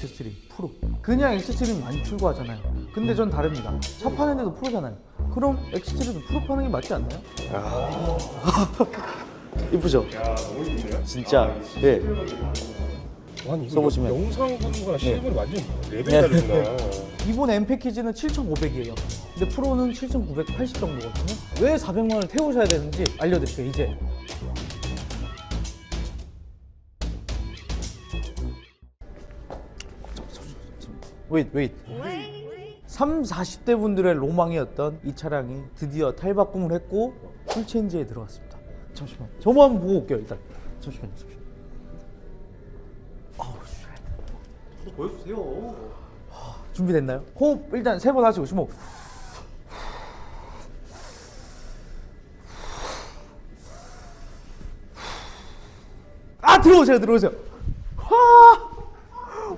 X3 프로. 그냥 X3는 많이 출고하잖아요. 근데 전 다릅니다. 차 파는 데도 프로잖아요. 그럼 X3도 프로 파는 게 맞지 않나요? 이쁘죠? 진짜. 예. 아니 이거 써보시면. 영상 보는 거랑 실물이 완전 레벨이 네. 다르구나. 기본 M 패키지는 7,500이에요. 근데 프로는 7,980 정도거든요. 왜 400만 원을 태우셔야 되는지 알려드릴게요. 이제. 웨이트 웨이트 3, 40대 분들의 로망이었던 이 차량이 드디어 탈바꿈을 했고 풀체인지에 들어갔습니다. 잠시만. 저만 보고 올게요. 일단. 잠시만요. 잠시만요. 아우, 씨. 보여주세요. 준비됐나요? 호흡 일단 세 번 하시고 주목. 아 들어오세요 들어오세요. 와,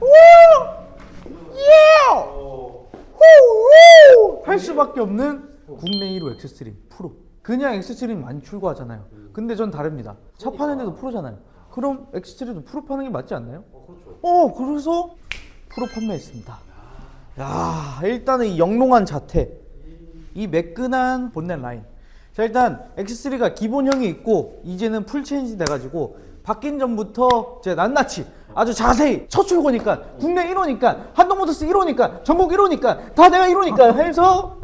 우, 예, 후, 할 수밖에 없는 국내 1호 X3 프로. 그냥 X3는 많이 출고하잖아요. 근데 전 다릅니다. 차 파는 데도 프로잖아요. 그럼 X3도 프로 파는 게 맞지 않나요? 어, 그래서 프로 판매했습니다. 야, 일단은 이 영롱한 자태, 이 매끈한 본넷 라인. 자, 일단 X3가 기본형이 있고 이제는 풀 체인지 돼가지고 바뀐 전부터 이제 낱낱이 아주 자세히 첫 출고니까 국내 1호니까 한동모터스 1호니까 전국 1호니까 다 내가 1호니까 해서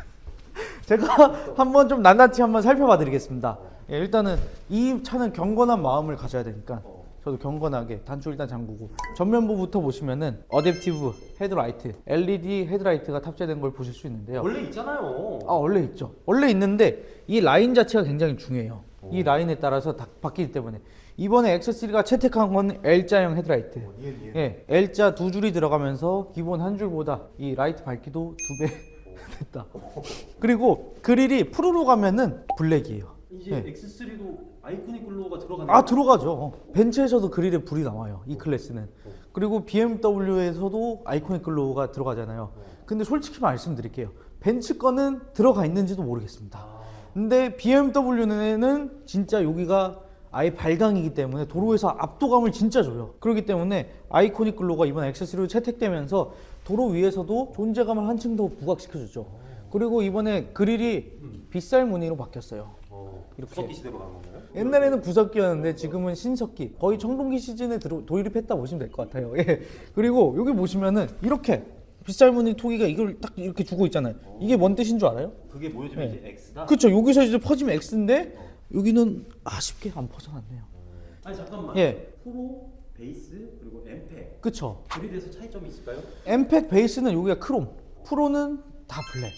제가 한번 좀 낱낱이 한번 살펴봐 드리겠습니다. 예, 일단은 이 차는 경건한 마음을 가져야 되니까 저도 경건하게 단추 일단 잠그고 전면부부터 보시면은 어댑티브 헤드라이트, LED 헤드라이트가 탑재된 걸 보실 수 있는데요. 원래 있잖아요. 아 원래 있죠. 원래 있는데 이 라인 자체가 굉장히 중요해요. 이 라인에 따라서 다 바뀌기 때문에 이번에 X3가 채택한 건 L자형 헤드라이트. 예, L자 두 줄이 들어가면서 기본 한 줄보다 이 라이트 밝기도 두 배 됐다. 그리고 그릴이 프로로 가면은 블랙이에요. 이제 네. X3도 아이코닉 글로우가 들어가는 아 들어가죠. 벤츠에서도 그릴에 불이 나와요. 이 클래스는. 그리고 BMW에서도 아이코닉 글로우가 들어가잖아요. 근데 솔직히 말씀드릴게요. 벤츠 거는 들어가 있는지도 모르겠습니다. 근데 BMW는 진짜 여기가 아예 발광이기 때문에 도로에서 압도감을 진짜 줘요. 그렇기 때문에 아이코닉 글로우가 이번 X3로 채택되면서 도로 위에서도 존재감을 한층 더 부각시켜주죠. 그리고 이번에 그릴이 빗살 무늬로 바뀌었어요. 어, 이렇게. 구석기 시대로 가는 건가요? 옛날에는 구석기였는데 지금은 신석기 거의 청동기 시즌에 도입했다 보시면 될 것 같아요 예. 그리고 여기 보시면은 이렇게 빗살무늬 토기가 이걸 딱 이렇게 주고 있잖아요. 이게 뭔 뜻인 줄 알아요? 그게 모여지면 네. 이제 X다. 그쵸. 여기서 이제 퍼지면 X인데 여기는 아쉽게 안 퍼져났네요. 아니 잠깐만. 예. 프로, 베이스 그리고 엠팩. 그쵸. 그릴에서 차이점이 있을까요? 엠팩 베이스는 여기가 크롬. 프로는 다 블랙.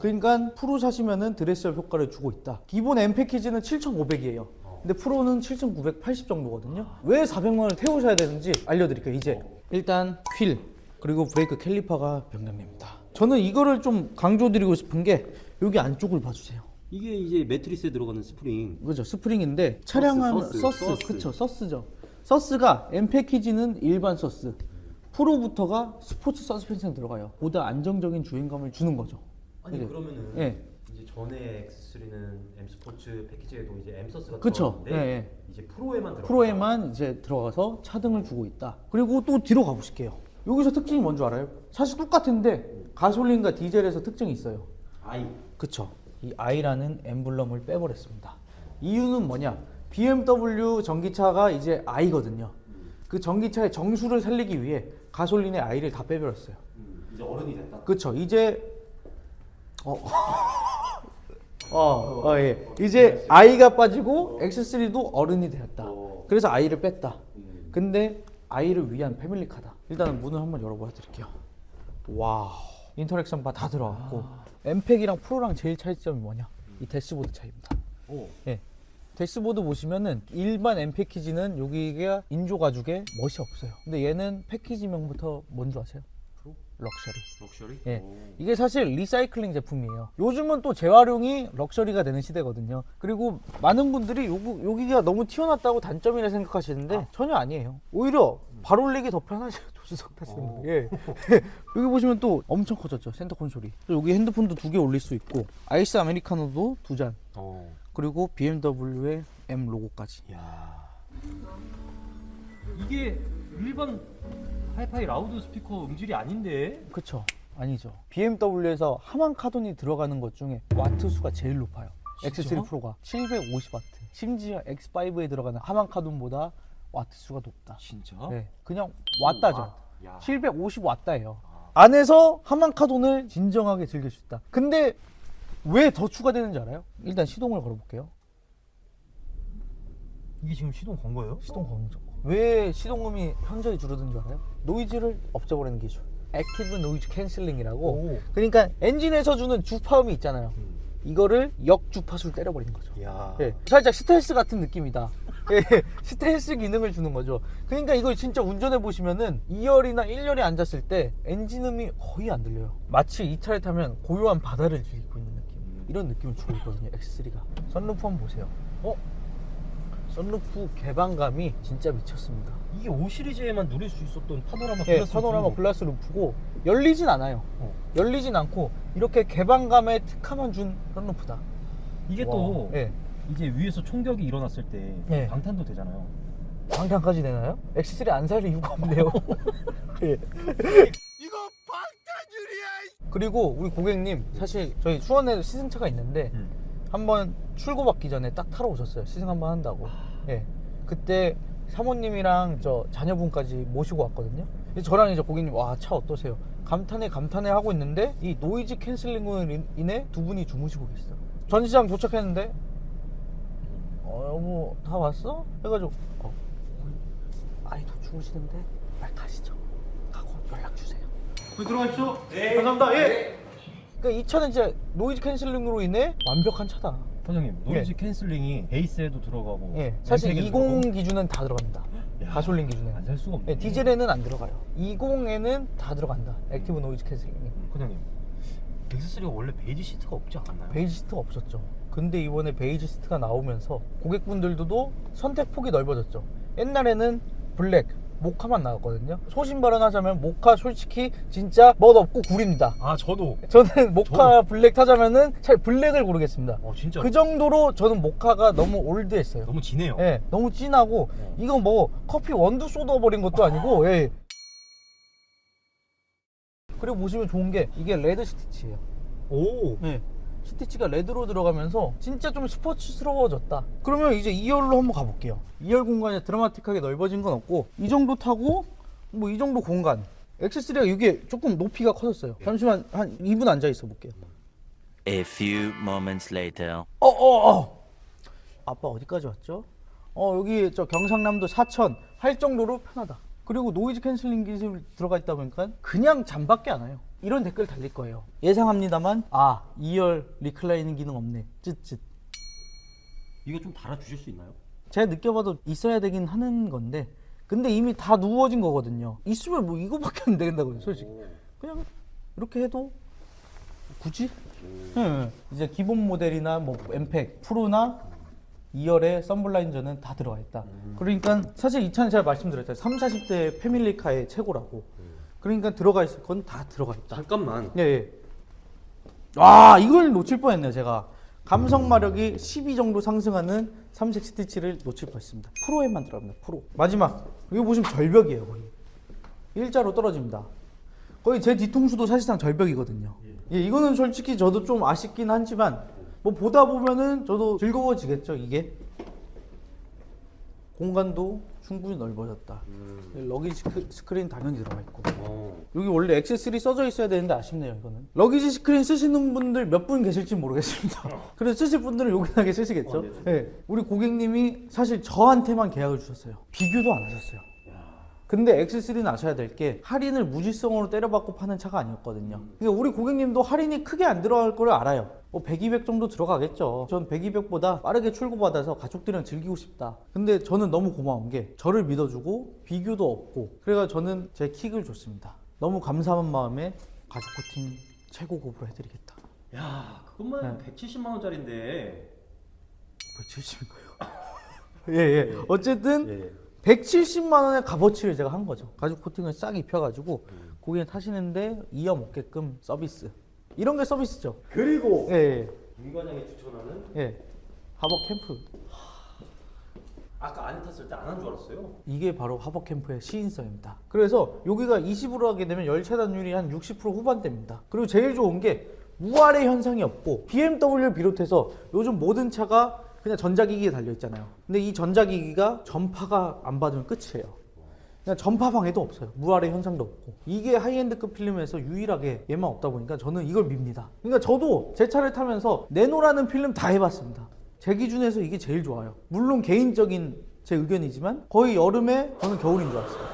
그러니까 프로 사시면은 드레스업 효과를 주고 있다. 기본 M 패키지는 7,500이에요. 근데 프로는 7,980 정도거든요. 왜 400만 원을 태우셔야 되는지 알려드릴게요 이제. 일단 휠 그리고 브레이크 캘리퍼가 변경됩니다 저는 이거를 좀 강조드리고 싶은 게 여기 안쪽을 봐주세요 이게 이제 매트리스에 들어가는 스프링. 그죠 스프링인데 차량하면 서스, 서스, 서스. 그쵸 서스죠 서스가 M 패키지는 일반 서스 프로부터가 스포츠 서스펜션 들어가요 보다 안정적인 주행감을 주는 거죠 아니 이게. 그러면은 예. 이제 전에 X3는 M 스포츠 패키지에도 이제 M 서스가 그쵸. 들어갔는데 예, 예. 이제 프로에만 들어가. 프로에만 이제 들어가서 차등을 주고 있다 그리고 또 뒤로 가보실게요 여기서 특징이 뭔 줄 알아요? 사실 똑같은데 가솔린과 디젤에서 특징이 있어요 아이. 그쵸 이 i라는 엠블럼을 빼버렸습니다 이유는 뭐냐 BMW 전기차가 이제 i거든요 그 전기차의 정수를 살리기 위해 가솔린의 i를 다 빼버렸어요 음, 이제 어른이 됐다. 그쵸 이제 어. 어, 어, 예. 이제 i가 빠지고 X3도 어른이 되었다. 어. 그래서 i를 뺐다. 음. 근데 아이를 위한 패밀리카다. 일단은 문을 한번 열어봐 드릴게요. 와우. 인터랙션 바 다 들어갔고 엠팩이랑 프로랑 제일 차이점이 뭐냐? 이 대시보드 차이입니다. 오. 예. 대시보드 보시면은 일반 M 패키지는 여기가 인조 가죽에 멋이 없어요. 근데 얘는 패키지명부터 뭔 줄 아세요? 럭셔리. 럭셔리? 예. 오. 이게 사실 리사이클링 제품이에요. 요즘은 또 재활용이 럭셔리가 되는 시대거든요. 그리고 많은 분들이 요거, 여기가 너무 튀어났다고 단점이라 생각하시는데 전혀 아니에요. 오히려 발 올리기 더 편하죠. 조수석 타시는 분. 예. 여기 보시면 또 엄청 커졌죠. 센터 콘솔이. 또 여기 핸드폰도 두 개 올릴 수 있고 아이스 아메리카노도 두 잔. 어. 그리고 BMW의 M 로고까지. 야. 이게 일반 하이파이 라우드 스피커 음질이 아닌데. 그쵸 아니죠 BMW에서 하만 카돈이 들어가는 것 중에 와트 수가 제일 높아요 진짜? X3 프로가 750 와트 심지어 X5에 들어가는 하만 카돈보다 와트 수가 높다 진짜? 네, 그냥 왔다죠 와, 야. 750와트예요 안에서 하만 카돈을 진정하게 즐길 수 있다 근데 왜 더 추가되는지 알아요? 일단 시동을 걸어볼게요 이게 지금 시동 건 거예요? 시동 거는 거. 왜 시동음이 현저히 줄어든 줄 알아요? 노이즈를 없애버리는 기술. 액티브 노이즈 캔슬링이라고. 오. 그러니까 엔진에서 주는 주파음이 있잖아요. 음. 이거를 역주파수를 때려버리는 거죠. 야. 예, 살짝 스텔스 같은 느낌이다. 예, 스텔스 기능을 주는 거죠. 그러니까 이걸 진짜 운전해 보시면은 2열이나 1열에 앉았을 때 엔진음이 거의 안 들려요. 마치 이 차를 타면 고요한 바다를 즐기고 있는 느낌. 이런 느낌을 주고 있거든요. X3가. 썬루프 한번 보세요. 어? 썬루프 개방감이 진짜 미쳤습니다. 이게 5 시리즈에만 누릴 수 있었던 파노라마 예, 글라스 파노라마 루프. 글라스 루프고 열리진 않아요. 어. 열리진 않고 이렇게 개방감에 특화만 준 썬루프다. 이게 와, 또 예. 이제 위에서 총격이 일어났을 때 예. 방탄도 되잖아요. 방탄까지 되나요? X3 안 살 이유가 없네요. 예. 그리고 우리 고객님 사실 저희 수원에 시승차가 있는데 음. 한번 출고받기 전에 딱 타러 오셨어요. 시승 한번 한다고. 예. 그때 사모님이랑 저 자녀분까지 모시고 왔거든요. 그래서 저랑 이제 고객님 와 차 어떠세요? 감탄해 감탄해 하고 있는데 이 노이즈 캔슬링으로 인- 인해 두 분이 주무시고 계세요. 전시장 도착했는데 어 여보 다 왔어? 해가지고 어 고객님, 아이도 주무시는데 빨리 가시죠. 가고 연락 주세요. 들어가십시오. 네. 감사합니다. 예. 그러니까 이 차는 진짜 노이즈 캔슬링으로 인해 완벽한 차다. 선생님 노이즈 캔슬링이 베이스에도 들어가고 예, 사실 엠팩에도 20 기준은 다 들어갑니다. 야, 가솔린 기준에. 안살 수가 없네. 예, 디젤에는 안 들어가요. 20에는 다 들어간다. 액티브 노이즈 캔슬링이. 선생님 X3가 원래 베이지 시트가 없지 않았나요? 베이지 시트가 없었죠. 근데 이번에 베이지 시트가 나오면서 고객분들도 선택 폭이 넓어졌죠. 옛날에는 블랙, 모카만 나왔거든요. 소신 발언하자면 모카 솔직히 진짜 멋 없고 구립니다. 아 저도. 저는 모카 블랙 타자면은 차라리 블랙을 고르겠습니다. 어 진짜 그 정도로 저는 모카가 너무 올드했어요. 너무 진해요. 예, 너무 진하고 어. 이거 뭐 커피 원두 쏟아 버린 것도 아니고 예. 그리고 보시면 좋은 게 이게 레드 스티치예요. 오. 예. 스티치가 레드로 들어가면서 진짜 좀 스포츠스러워졌다. 그러면 이제 2열로 한번 가볼게요. 2열 공간이 드라마틱하게 넓어진 건 없고 이 정도 타고 뭐 이 정도 공간. X3가 이게 조금 높이가 커졌어요. 잠시만 한 2분 앉아 있어 볼게요. A few moments later. 어, 어, 어. 아빠 어디까지 왔죠? 어, 여기 저 경상남도 사천 할 정도로 편하다. 그리고 노이즈 캔슬링 기술 들어가 있다 보니까 그냥 잠밖에 안 와요. 이런 댓글 달릴 거예요. 예상합니다만 아, 2열 리클라이닝 기능 없네. 쯧쯧. 이거 좀 달아주실 수 있나요? 제가 느껴봐도 있어야 되긴 하는 건데 근데 이미 다 누워진 거거든요. 있으면 뭐 이거밖에 안 된다고요, 솔직히. 그냥 이렇게 해도 굳이? 예. 이제 기본 모델이나 뭐 엠팩, 프로나 2열에 썬블라인저는 다 들어가 있다. 그러니까 사실 이 차는 제가 말씀드렸잖아요. 3, 40대 패밀리카의 최고라고. 그러니까 들어가 있을 건 다 들어가 있다. 잠깐만. 예, 예. 와, 이걸 놓칠 뻔했네요, 제가. 감성 마력이 12 정도 상승하는 삼색 스티치를 놓칠 뻔했습니다. 프로에만 들어갑니다. 프로. 마지막. 이거 보시면 절벽이에요, 거의. 일자로 떨어집니다. 거의 제 뒤통수도 사실상 절벽이거든요. 예, 이거는 솔직히 저도 좀 아쉽긴 하지만 뭐 보다 보면은 저도 즐거워지겠죠, 이게. 공간도 충분히 넓어졌다. 러기지 스크- 스크린 당연히 들어가 있고. 어. 여기 원래 액세서리 써져 있어야 되는데 아쉽네요 이거는 러기지 스크린 쓰시는 분들 몇 분 계실지 모르겠습니다 그래서 쓰실 분들은 요긴하게 쓰시겠죠 네. 우리 고객님이 사실 저한테만 계약을 주셨어요 비교도 안 하셨어요 근데 액세서리는 아셔야 될 게 할인을 무지성으로 때려받고 파는 차가 아니었거든요. 그러니까 우리 고객님도 할인이 크게 안 들어갈 걸 알아요. 뭐 100, 200 정도 들어가겠죠. 전 100, 200보다 빠르게 출고받아서 가족들이랑 즐기고 싶다. 근데 저는 너무 고마운 게 저를 믿어주고 비교도 없고 그래서 저는 제 킥을 줬습니다. 너무 감사한 마음에 가죽 코팅 최고급으로 해드리겠다. 야 그것만 170만 원짜리인데. 170인가요? 예 예. 어쨌든 예. 170만 원의 값어치를 제가 한 거죠. 가죽 코팅을 싹 입혀가지고 고객님 타시는데 이어 먹게끔 서비스. 이런 게 서비스죠. 그리고 예, 예. 김 과장이 추천하는 예. 하버 캠프. 아까 안에 탔을 때 안 한 줄 알았어요. 이게 바로 하버 캠프의 시인성입니다. 그래서 여기가 20으로 하게 되면 열 차단율이 한 60% 후반대입니다. 그리고 제일 좋은 게 우아래 현상이 없고 BMW를 비롯해서 요즘 모든 차가 그냥 전자기기에 달려 있잖아요. 근데 이 전자기기가 전파가 안 받으면 끝이에요. 그냥 전파 방해도 없어요. 무아래 현상도 없고. 이게 하이엔드급 필름에서 유일하게 얘만 없다 보니까 저는 이걸 밉니다. 그러니까 저도 제 차를 타면서 네노라는 필름 다 해봤습니다. 제 기준에서 이게 제일 좋아요. 물론 개인적인 제 의견이지만 거의 여름에 저는 겨울인 줄 알았어요.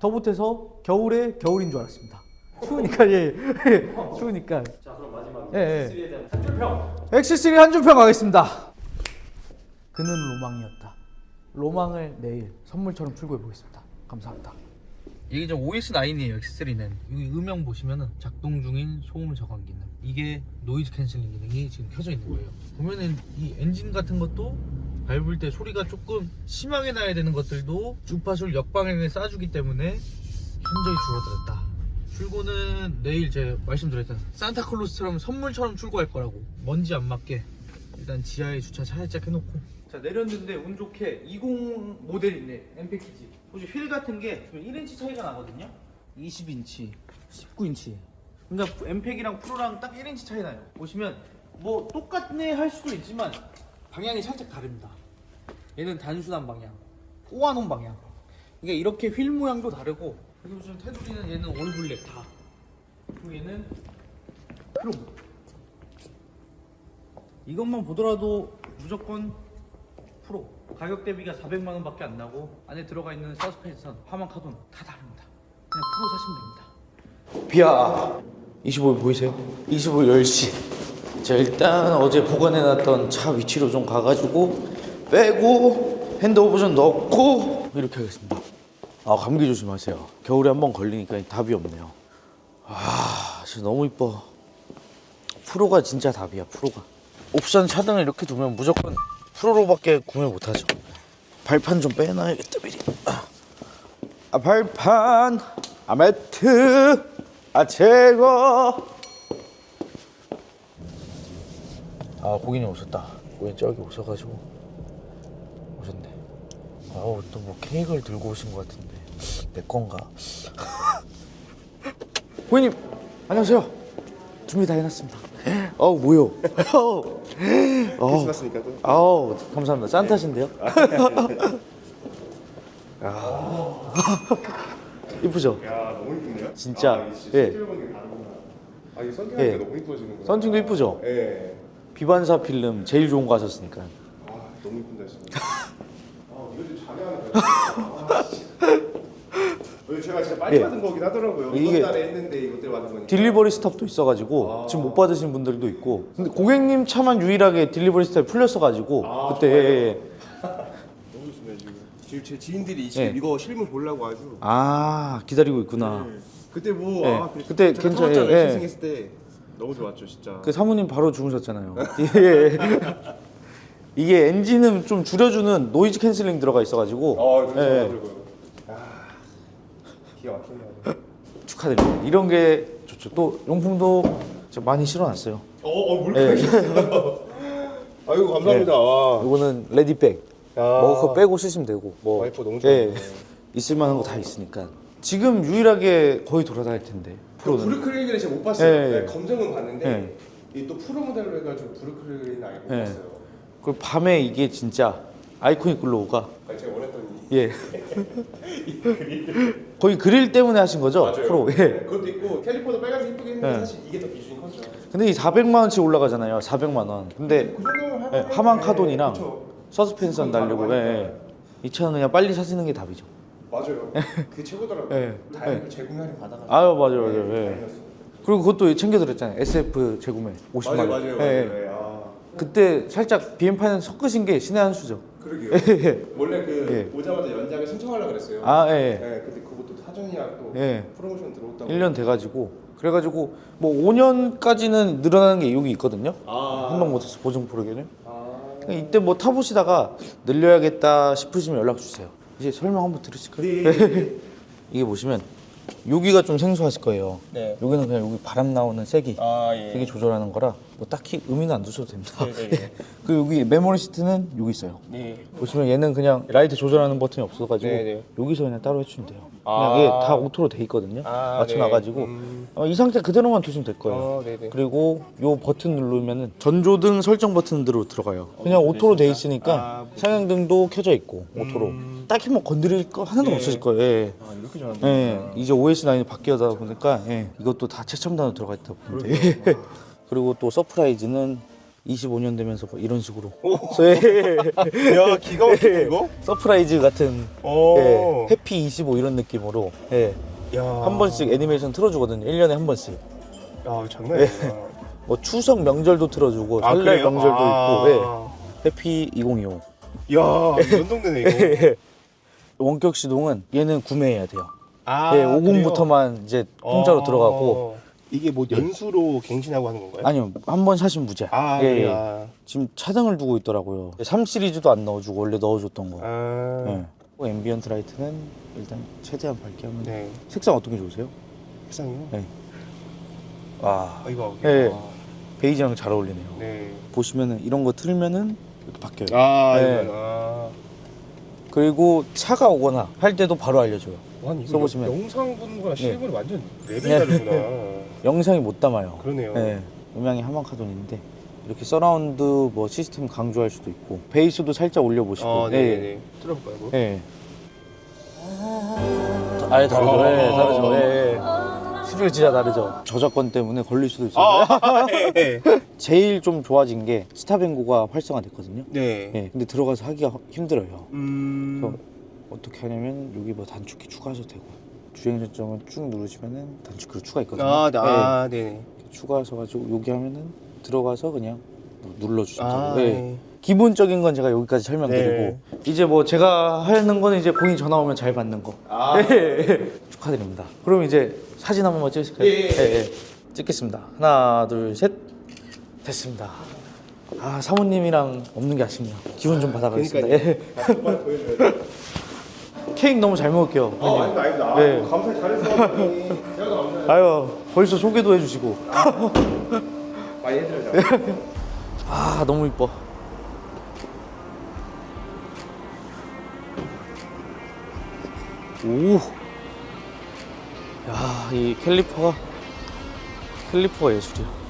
더 못해서 겨울에 겨울인 줄 알았습니다. 추우니까 예, 예. 추우니까. 자 그럼 마지막 예, 예. X3에 대한 한 줄평. X3 한 줄평 가겠습니다. 그는 로망이었다. 로망을 내일 선물처럼 출고해 보겠습니다. 감사합니다. 이게 좀 OS9이에요. X3는 여기 음영 보시면은 작동 중인 소음 저감 기능. 이게 노이즈 캔슬링 기능이 지금 켜져 있는 거예요. 보면은 이 엔진 같은 것도 밟을 때 소리가 조금 심하게 나야 되는 것들도 주파수를 역방향에 쏴주기 때문에 현저히 줄어들었다. 출고는 내일 제가 말씀드렸잖아요. 산타클로스처럼 선물처럼 출고할 거라고. 먼지 안 맞게 일단 지하에 주차 살짝 해놓고. 자 내렸는데 운 좋게 20 모델 있네. M 패키지. 혹시 휠 같은 게 1인치 차이가 나거든요. 20인치, 19인치. 그러니까 엠팩이랑 프로랑 딱 1인치 차이 나요. 보시면 뭐 똑같네 할 수도 있지만 방향이 살짝 다릅니다. 얘는 단순한 방향, 꼬아놓은 방향. 그러니까 이렇게 휠 모양도 다르고 그리고 지금 테두리는 얘는 올 블랙 다. 그리고 얘는 크롬. 이것만 보더라도 무조건 프로. 가격 대비가 400만 원밖에 안 나고 안에 들어가 있는 서스펜션, 하만 카돈 다 다릅니다. 그냥 프로 사시면 됩니다. 비아 25일 보이세요? 25일 10시 자 일단 어제 보관해놨던 차 위치로 좀 가가지고 빼고 핸드 오브션 넣고 이렇게 하겠습니다 아 감기 조심하세요 겨울에 한 번 걸리니까 답이 없네요 아 진짜 너무 이뻐 프로가 진짜 답이야 프로가 옵션 차등을 이렇게 두면 무조건 프로로밖에 구매 못하죠. 발판 좀 빼놔야겠다 미리. 아. 아 발판 아 매트 아 제거. 아 고객님 오셨다. 고객님 저기 오셔가지고. 오셨네. 아우 또 뭐 케이크를 들고 오신 것 같은데. 내 건가? 고객님 안녕하세요. 준비 다 해놨습니다 어우 뭐요 크리스마스니까 또. 아우 감사합니다 산타신데요 이쁘죠 야 너무 이쁘네요. 진짜, 아, 이게 진짜 예. 실제로 다르구나. 아 이거 선택할 예. 때 너무 이뻐지는구나. 썬팅도 이쁘죠 예. 비반사 필름 제일 좋은 거 하셨으니까 아 너무 이쁜다 진짜. 아 이거 좀 잘해야 돼. 아, 진짜. 이거 제가 진짜 빨리 예. 받은 거긴 하더라고요. 이게 이번 달에 했는데 이것 때문에 받은 거니까. 딜리버리 스탑도 있어가지고 지금 못 받으신 분들도 있고 근데 고객님 차만 유일하게 딜리버리 스탑이 풀렸어가지고 아, 그때 정말요? 예, 예. 너무 좋습니다 지금. 지금 제 지인들이 지금 예. 이거 실물 보려고 아주. 아 기다리고 있구나 예. 그때 뭐 예. 아, 그- 그때 제가 괜찮- 타봤잖아요. 예. 시승했을 때 너무 좋았죠 진짜. 그 사모님 바로 주무셨잖아요 예. 이게 엔진은 좀 줄여주는 노이즈 캔슬링 들어가 있어가지고 아 그렇죠. 예. 아 기가 막히네요. 축하드립니다 이런 게 좋죠 또 용품도 제가 많이 실어놨어요 어, 어 물건 예. 있어요. 아이고 감사합니다. 와. 이거는 레디백 야. 먹을 거 빼고 쓰시면 되고 뭐 와이프 너무 예, 좋아하네. 있을 만한 거 다 있으니까 지금 유일하게 거의 돌아다닐 텐데 그 프로는 브루클린을 제가 못 봤어요. 예, 예. 네, 검정은 봤는데 예. 이또 프로 모델로 해가지고 브루클린 아예 못 예. 봤어요. 그리고 밤에 이게 진짜 아이코닉 글로우가 제가 원했던 이 예 거의 그릴 때문에 하신 거죠 맞아요. 프로 네, 예 그것도 있고 캘리퍼도 빨간색 이쁘게 했는데 예. 사실 이게 더 기준이 컸죠. 근데 이 400만 원치 올라가잖아요 400만 원 근데 그 정도면 예, 할만해. 하만 카돈이랑 그쵸. 서스펜션 달리고 예, 예. 이 차는 그냥 빨리 사시는 게 답이죠 맞아요. 그게 최고더라고요. 예. 다행히 제공 할인 받아가지고. 아유 맞아요 맞아요 네, 예. 다행이었어요. 그리고 그것도 챙겨드렸잖아요 SF 재구매 50만 맞아요 원 맞아요 예, 맞아요. 예. 예. 아 그때 살짝 BM 파이낸스 섞으신 게 신의 한 수죠 그러게요. 원래 그 오자마자 연장을 신청하려고 그랬어요. 예. 아 예. 네, 근데 그것도 사전이야 또 예. 프로모션 들어왔다고. 1년 돼가지고 그래가지고 뭐 5년까지는 늘어나는 게 여기 있거든요. 아. 한동모터스 보증 프로그램. 아. 그러니까 이때 뭐 타보시다가 늘려야겠다 싶으시면 연락 주세요. 이제 설명 한번 들으실까요? 네. 이게 보시면 여기가 좀 생소하실 거예요. 네. 여기는 그냥 여기 바람 나오는 세기 아 예. 되게 조절하는 거라 뭐 딱히 의미는 안 두셔도 됩니다. 네, 네, 네. 그리고 여기 메모리 시트는 여기 있어요. 네. 보시면 얘는 그냥 라이트 조절하는 버튼이 없어가지고 네, 네. 여기서 그냥 따로 해주면 돼요. 아. 그냥 얘다 오토로 돼 있거든요. 아, 맞춰놔가지고 네. 음. 어, 이 상태 그대로만 두시면 될 거예요. 어, 네네. 그리고 요 버튼 누르면은 전조등 설정 버튼으로 들어가요. 그냥 오토로 돼 있으니까 아, 상향등도 켜져 있고 오토로. 딱히 뭐 건드릴 거 하나도 네. 없으실 거예요. 예. 아 이렇게 잘한다. 예, 이제 OS 9이 바뀌어다 보니까 예, 이것도 다 최첨단으로 들어가 있다 보면 돼. 그리고 또 서프라이즈는 25년 되면서 뭐 이런 식으로 예. 야 기가 막히네 이거. 서프라이즈 같은 오. 예, 해피 25 이런 느낌으로 예, 야. 한 번씩 애니메이션 틀어주거든요. 1년에 한 번씩. 야 장난 아니야. 뭐 추석 명절도 틀어주고 아, 설날 그래요? 명절도 아. 있고 예, 해피 2025. 야 연동되네 이거. 원격 시동은 얘는 구매해야 돼요. 아, 예, 50부터만 이제 공짜로 어. 들어가고 이게 뭐 연수로 갱신하고 하는 건가요? 아니요 한 번 사시면 무제. 아, 예? 예. 아. 지금 차등을 두고 있더라고요. 3 시리즈도 안 넣어주고 원래 넣어줬던 거. 아. 예. 그 앰비언트 라이트는 일단 최대한 밝게 하면 네. 색상 어떤 게 좋으세요? 색상이요? 네. 와 아, 이거. 예. 아, 베이지랑 잘 어울리네요. 네. 보시면은 이런 거 틀면은 이렇게 바뀌어요. 아, 네. 이거. 아. 그리고 차가 오거나 할 때도 바로 알려줘요. 와, 이거 써보시면. 영상 보는 거랑 네. 실물이 완전 레벨 네. 다르구나. 영상이 못 담아요. 그러네요. 네. 음향이 하만카돈인데 이렇게 서라운드 뭐 시스템 강조할 수도 있고 베이스도 살짝 올려보시고. 아, 네, 네. 들어볼까요? 이거? 네. 아예 다르죠. 아. 예, 다르죠. 예, 예. 수율 진짜 다르죠. 저작권 때문에 걸릴 수도 있어요. 아, 네. 제일 좀 좋아진 게 스타뱅고가 활성화됐거든요. 네. 예. 근데 들어가서 하기가 힘들어요. 음. 그래서 어떻게 하냐면 여기 뭐 단축키 추가하셔도 되고 주행 설정을 쭉 누르시면은 단축키로 추가 있거든요. 아, 네. 예. 아, 네네. 추가하셔 가지고 여기 하면은 들어가서 그냥 뭐 눌러주시면 아, 되고. 예. 네. 기본적인 건 제가 여기까지 설명드리고 이제 뭐 제가 하는 거는 이제 본인 전화 오면 잘 받는 거. 아. 예. 축하드립니다. 그럼 이제 사진 한 번만 찍으실까요? 예, 예. 찍겠습니다. 하나, 둘, 셋. 됐습니다. 아 사모님이랑 없는 게 아쉽네요. 기분 좀 받아가겠습니다. 예. 정말 보여줘야 돼. 케이크 너무 잘 먹을게요. 아, 아닙니다, 아닙니다. 아, 네. 감사히 잘해서 제가 감사해요. 아유 벌써 소개도 해주시고. 많이 해드려요. 아 너무 이뻐. 오. 야, 이 캘리퍼가 캘리퍼가 예술이야.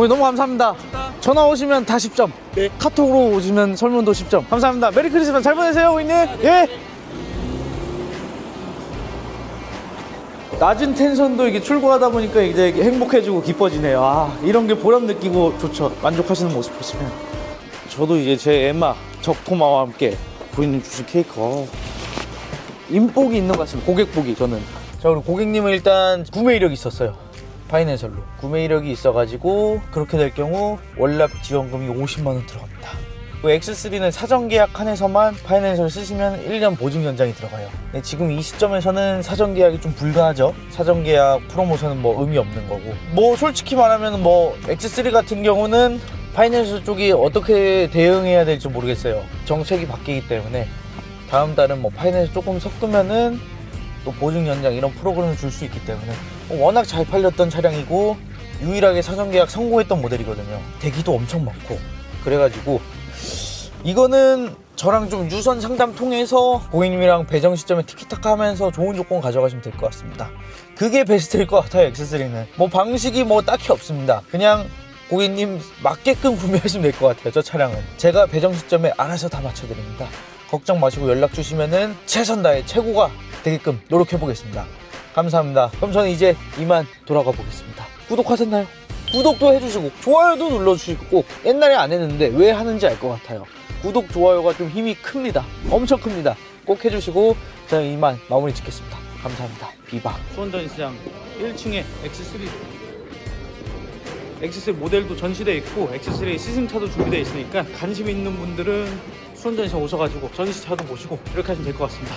고객 너무 감사합니다. 전화 오시면 다 10점. 네. 카톡으로 오시면 설문도 10점. 감사합니다. 메리 크리스마스 잘 보내세요, 고객님. 예. 낮은 텐션도 이게 출고하다 보니까 이제 행복해지고 기뻐지네요. 아, 이런 게 보람 느끼고 좋죠. 만족하시는 모습 보시면. 저도 이제 제 엠마 적토마와 함께 고객님 주신 케이크. 어, 인복이 있는 것 같습니다. 고객복이 저는. 자, 우리 고객님은 일단 구매 이력이 있었어요. 파이낸셜로. 구매 이력이 있어가지고 그렇게 될 경우 월납 지원금이 50만 원 들어갑니다. 그 X3는 사전 계약 한해서만 파이낸셜 쓰시면 1년 보증 연장이 들어가요. 근데 지금 이 시점에서는 사전 계약이 좀 불가하죠. 사전 계약 프로모션은 뭐 의미 없는 거고. 뭐 솔직히 말하면 뭐 X3 같은 경우는 파이낸셜 쪽이 어떻게 대응해야 될지 모르겠어요. 정책이 바뀌기 때문에 다음 달은 뭐 파이낸셜 조금 섞으면은 또 보증 연장 이런 프로그램을 줄 수 있기 때문에 워낙 잘 팔렸던 차량이고 유일하게 사전 계약 성공했던 모델이거든요. 대기도 엄청 많고 그래가지고 이거는 저랑 좀 유선 상담 통해서 고객님이랑 배정 시점에 티키타카 하면서 좋은 조건 가져가시면 될 것 같습니다. 그게 베스트일 것 같아요, X3는. 뭐 방식이 뭐 딱히 없습니다. 그냥 고객님 맞게끔 구매하시면 될 것 같아요, 저 차량은. 제가 배정 시점에 알아서 다 맞춰드립니다. 걱정 마시고 연락 주시면은 최선 다해 최고가 되게끔 노력해 보겠습니다. 감사합니다. 그럼 저는 이제 이만 돌아가 보겠습니다. 구독하셨나요? 구독도 해주시고 좋아요도 눌러주시고 꼭 옛날에 안 했는데 왜 하는지 알 것 같아요. 구독 좋아요가 좀 힘이 큽니다. 엄청 큽니다. 꼭 해주시고 저는 이만 마무리 짓겠습니다. 감사합니다. 비바. 수원전시장 1층에 X3 X3 모델도 전시되어 있고 X3 시승차도 준비되어 있으니까 관심 있는 분들은 수원전시장 오셔가지고 전시차도 보시고 이렇게 하시면 될 것 같습니다.